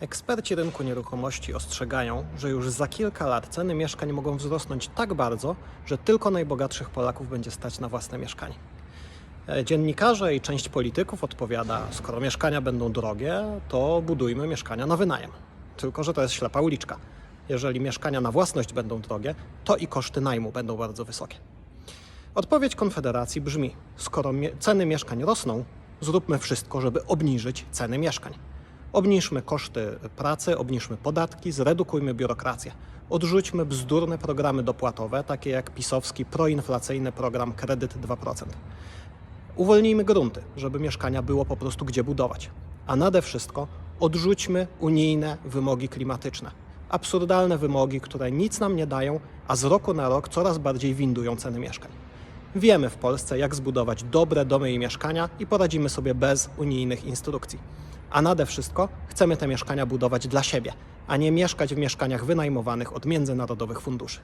Eksperci rynku nieruchomości ostrzegają, że już za kilka lat ceny mieszkań mogą wzrosnąć tak bardzo, że tylko najbogatszych Polaków będzie stać na własne mieszkanie. E, Dziennikarze i część polityków odpowiada, skoro mieszkania będą drogie, to budujmy mieszkania na wynajem. Tylko, że to jest ślepa uliczka. Jeżeli mieszkania na własność będą drogie, to i koszty najmu będą bardzo wysokie. Odpowiedź Konfederacji brzmi: skoro mie- ceny mieszkań rosną, zróbmy wszystko, żeby obniżyć ceny mieszkań. Obniżmy koszty pracy, obniżmy podatki, zredukujmy biurokrację. Odrzućmy bzdurne programy dopłatowe, takie jak pisowski proinflacyjny program Kredyt 2%. Uwolnijmy grunty, żeby mieszkania było po prostu gdzie budować. A nade wszystko odrzućmy unijne wymogi klimatyczne. Absurdalne wymogi, które nic nam nie dają, a z roku na rok coraz bardziej windują ceny mieszkań. Wiemy w Polsce, jak zbudować dobre domy i mieszkania i poradzimy sobie bez unijnych instrukcji. A nade wszystko chcemy te mieszkania budować dla siebie, a nie mieszkać w mieszkaniach wynajmowanych od międzynarodowych funduszy.